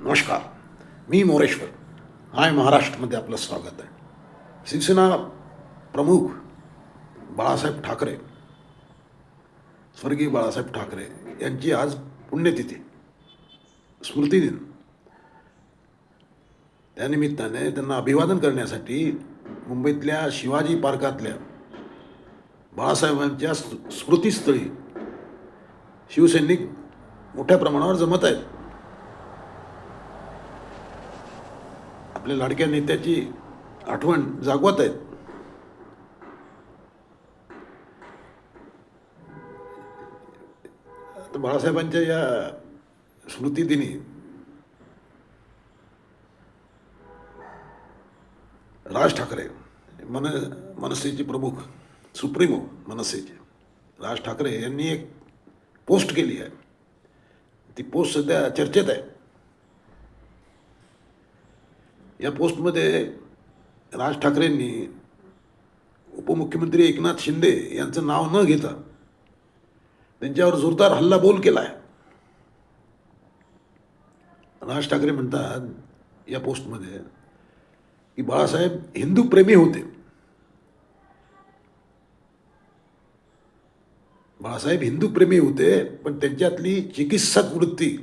नमस्कार. मी मोरेश्वर. हाय महाराष्ट्रमध्ये आपलं स्वागत आहे. शिवसेना प्रमुख बाळासाहेब ठाकरे स्वर्गीय बाळासाहेब ठाकरे यांची आज पुण्यतिथी स्मृतिदिन त्यानिमित्ताने त्यांना अभिवादन करण्यासाठी मुंबईतल्या शिवाजी पार्कातल्या बाळासाहेबांच्या स्मृतीस्थळी शिवसैनिक मोठ्या प्रमाणावर जमत आहेत. आपल्या लाडक्या नेत्याची आठवण जागवत आहेत. बाळासाहेबांच्या या स्मृतिदिनी राज ठाकरे मन मनसेचे प्रमुख सुप्रीमो मनसेचे राज ठाकरे यांनी एक पोस्ट केली आहे. ती पोस्ट सध्या चर्चेत आहे. या पोस्टमध्ये राज ठाकरेंनी उपमुख्यमंत्री एकनाथ शिंदे यांचं नाव न घेता त्यांच्यावर जोरदार हल्लाबोल केला आहे राज ठाकरे म्हणतात या पोस्टमध्ये की बाळासाहेब हिंदू प्रेमी होते. बाळासाहेब हिंदू प्रेमी होते पण त्यांच्यातली चिकित्सक वृत्ती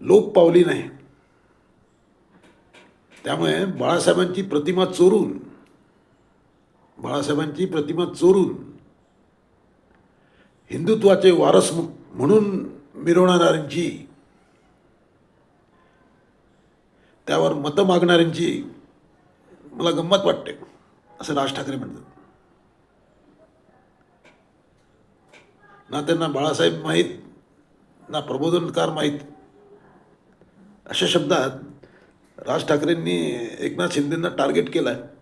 लोप पावली नाही. त्यामुळे बाळासाहेबांची प्रतिमा चोरून बाळासाहेबांची प्रतिमा चोरून हिंदुत्वाचे वारस म्हणून मिरवणाऱ्यांची त्यावर मतं मागणाऱ्यांची मला गंमत वाटते असं राज ठाकरे म्हणतात. ना त्यांना बाळासाहेब माहीत ना प्रबोधनकार माहीत अशा शब्दात राज ठाकरेंनी एकनाथ शिंदेंना टार्गेट केलं आहे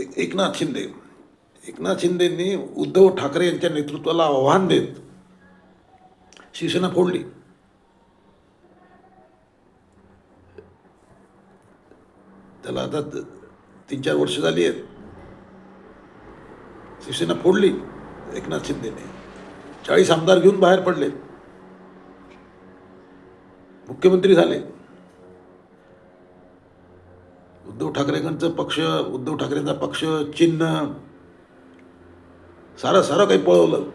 एक- एकनाथ शिंदे. एकनाथ शिंदेंनी उद्धव ठाकरे यांच्या नेतृत्वाला आव्हान देत शिवसेना फोडली. त्याला आता तीन चार वर्ष झाली आहेत. शिवसेना फोडली एकनाथ शिंदेने. चाळीस आमदार घेऊन बाहेर पडले. मुख्यमंत्री झाले. उद्धव ठाकरेंचा पक्ष उद्धव ठाकरेंचा पक्ष चिन्ह सारं सारं काही पळवलं.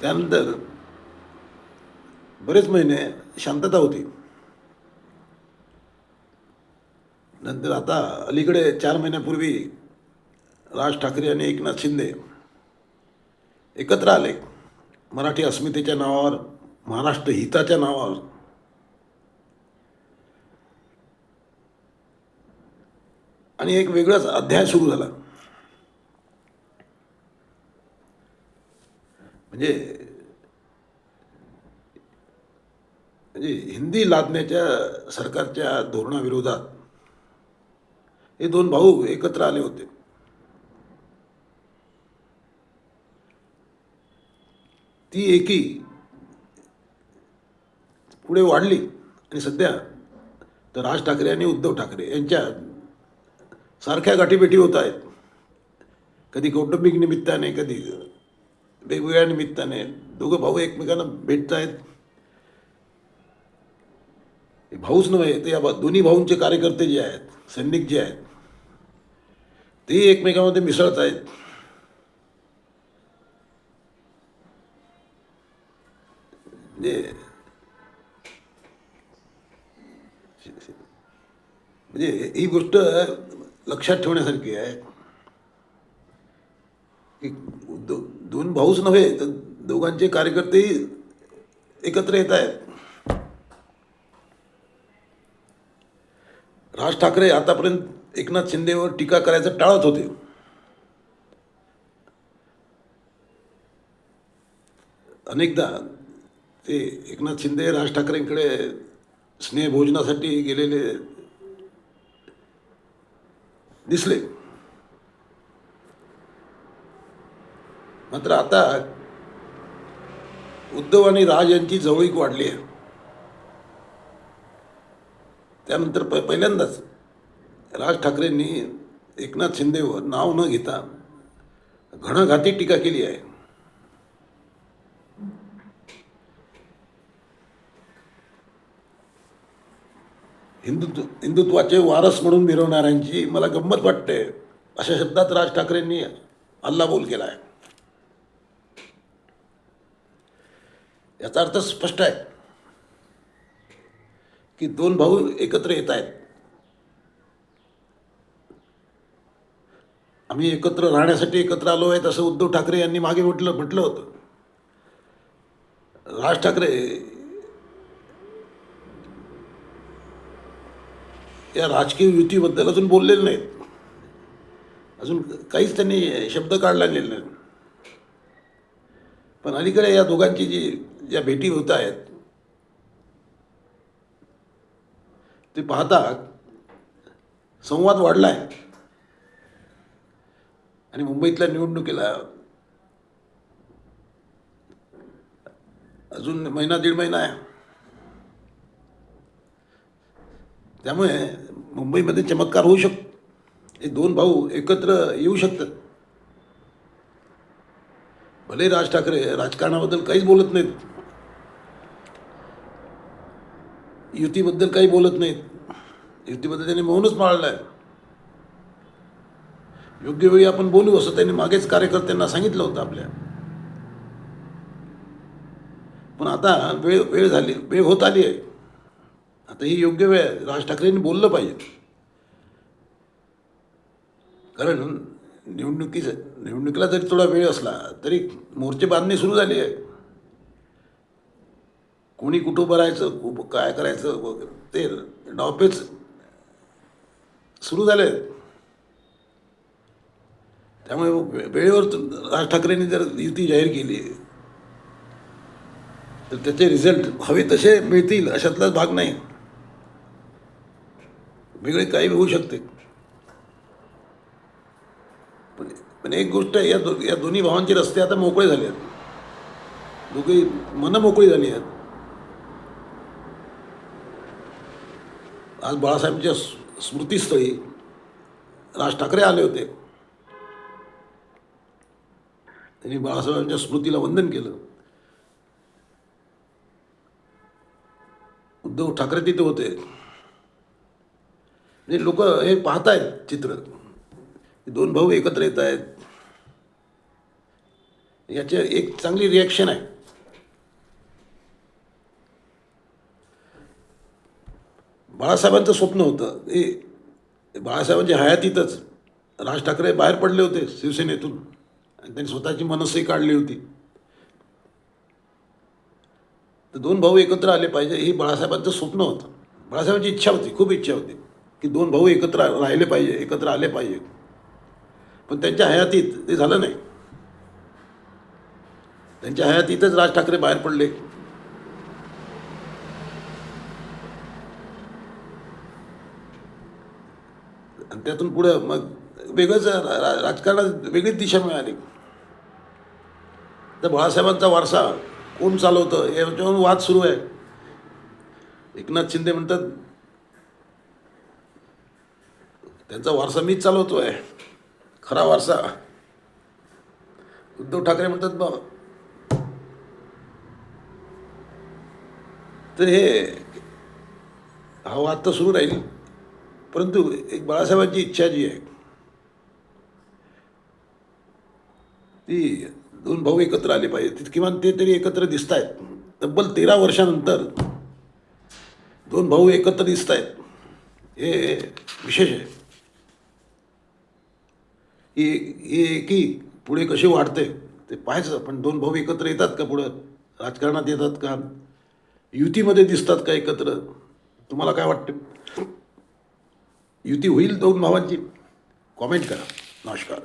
त्यानंतर बरेच महिने शांतता होती. नंतर आता अलीकडे चार महिन्यापूर्वी राज ठाकरे आणि एकनाथ शिंदे एकत्र आले. मराठी अस्मितेच्या नावावर महाराष्ट्र हिताच्या नावावर. आणि एक वेगळाच अध्याय सुरू झाला. म्हणजे म्हणजे हिंदी लादण्याच्या सरकारच्या धोरणाविरोधात हे दोन भाऊ एकत्र आले होते. ती एकी पुढे वाढली आणि सध्या तर राज ठाकरे आणि उद्धव ठाकरे यांच्या सारख्या गाठीभेटी होत आहेत. कधी कौटुंबिक निमित्ताने कधी वेगवेगळ्या निमित्ताने दोघं भाऊ एकमेकांना भेटत आहेत. भाऊच नव्हे ते या दोन्ही भाऊंचे कार्यकर्ते जे आहेत सैनिक जे आहेत ते एकमेकांमध्ये मिसळत आहेत. म्हणजे म्हणजे ही गोष्ट लक्षात ठेवण्यासारखी आहे की दो दोन भाऊच नव्हे तर दोघांचे कार्यकर्तेही एकत्र येत आहेत राज ठाकरे आतापर्यंत एकनाथ शिंदेवर टीका करायचं टाळत होते अनेकदा ते एकनाथ शिंदे राज ठाकरेंकडे स्नेहभोजनासाठी गेलेले दिसले. मात्र आता उद्धव आणि राज यांची जवळीक वाढली आहे. त्यानंतर प पहिल्यांदाच राज ठाकरेंनी एकनाथ शिंदेवर नाव न घेता घणाघाती टीका केली आहे. हिंदुत्व हिंदुत्वाचे वारस म्हणून मिरवणाऱ्यांची मला गंमत वाटते. अशा शब्दात राज ठाकरेंनी हल्लाबोल केला आहे. याचा अर्थ स्पष्ट आहे. की दोन भाऊ एकत्र येत आहेत. आम्ही एकत्र राहण्यासाठी एकत्र आलो आहेत असं उद्धव ठाकरे यांनी मागे म्हटलं म्हटलं होतं. राज ठाकरे या राजकीय युतीबद्दल अजून बोललेले नाहीत. अजून काहीच त्यांनी शब्द काढला नाही. पण अलीकडे या दोघांची जी ज्या भेटी होत आहेत ते पाहता संवाद वाढला आहे आणि मुंबईतल्या निवडणुकीला अजून महिना दीड महिना आहे. त्यामुळे मुंबईमध्ये चमत्कार होऊ शकतो. हे दोन भाऊ एकत्र येऊ शकतात. भले राज ठाकरे राजकारणाबद्दल काहीच बोलत नाहीत. युतीबद्दल काही बोलत नाहीत. युतीबद्दल त्यांनी मौनच पाळलं आहे योग्य वेळी आपण बोलू असं त्यांनी मागेच कार्यकर्त्यांना सांगितलं होतं आपल्या. पण आता वेळ वेळ झाली वेळ होत आली आहे. आता ही योग्य वेळ आहे. राज ठाकरेंनी बोललं पाहिजे. कारण निवडणुकीचं निवडणुकीला जरी थोडा वेळ असला तरी मोर्चे बांधणी सुरू झाली आहे. कोणी कुठं भरायचं कुठं काय करायचं वगैरे ते डॉपेच सुरू झाले आहेत. त्यामुळे वेळेवर राज ठाकरेंनी जर युती जाहीर केली तर त्याचे रिझल्ट हवे तसे मिळतील अशातलाच भाग नाही. वेगळे काही होऊ शकते. पण पण एक गोष्ट आहे, या दो या दोन्ही भावांचे रस्ते आता मोकळे झाले आहेत. दोघे मनं मोकळी झाली आहेत. आज बाळासाहेबांच्या स्मृतीस्थळी राज ठाकरे आले होते. त्यांनी बाळासाहेबांच्या स्मृतीला वंदन केलं. उद्धव ठाकरे तिथे होते. म्हणजे लोक हे पाहतायत चित्र. दोन भाऊ एकत्र येत आहेत याचे एक चांगली रिॲक्शन आहे. बाळासाहेबांचं स्वप्न होतं. हे बाळासाहेबांच्या हयातीतच राज ठाकरे बाहेर पडले होते शिवसेनेतून. आणि त्यांनी स्वतःची मनसही काढली होती. तर दोन भाऊ एकत्र आले पाहिजे हे बाळासाहेबांचं स्वप्न होतं. बाळासाहेबांची इच्छा होती खूप इच्छा होती. की दोन भाऊ एकत्र राहिले पाहिजे एकत्र आले पाहिजे. पण त्यांच्या हयातीत ते झालं नाही. त्यांच्या हयातीतच राज ठाकरे बाहेर पडले. आणि त्यातून पुढं मग वेगळंच राजकारणात वेगळीच दिशा मिळाली. तर बाळासाहेबांचा वारसा कोण चालवतं याच्यावरून वाद सुरू आहे. एकनाथ शिंदे म्हणतात त्यांचा वारसा मीच चालवतो आहे खरा वारसा. उद्धव ठाकरे म्हणतात बा तर हे हा वाद तर सुरू राहील. परंतु एक बाळासाहेबांची इच्छा जी आहे ती दोन भाऊ एकत्र आले पाहिजे ती किमान ते तरी एकत्र दिसत आहेत तब्बल तेरा वर्षानंतर दोन भाऊ एकत्र दिसत आहेत हे विशेष आहे. ही ही एकी पुढे कशी वाढते ते पाहायचं. पण दोन भाऊ एकत्र येतात का पुढं? राजकारणात येतात का? युतीमध्ये दिसतात का एकत्र? तुम्हाला काय वाटतं? युती होईल दोन भावांची? कॉमेंट करा. नमस्कार.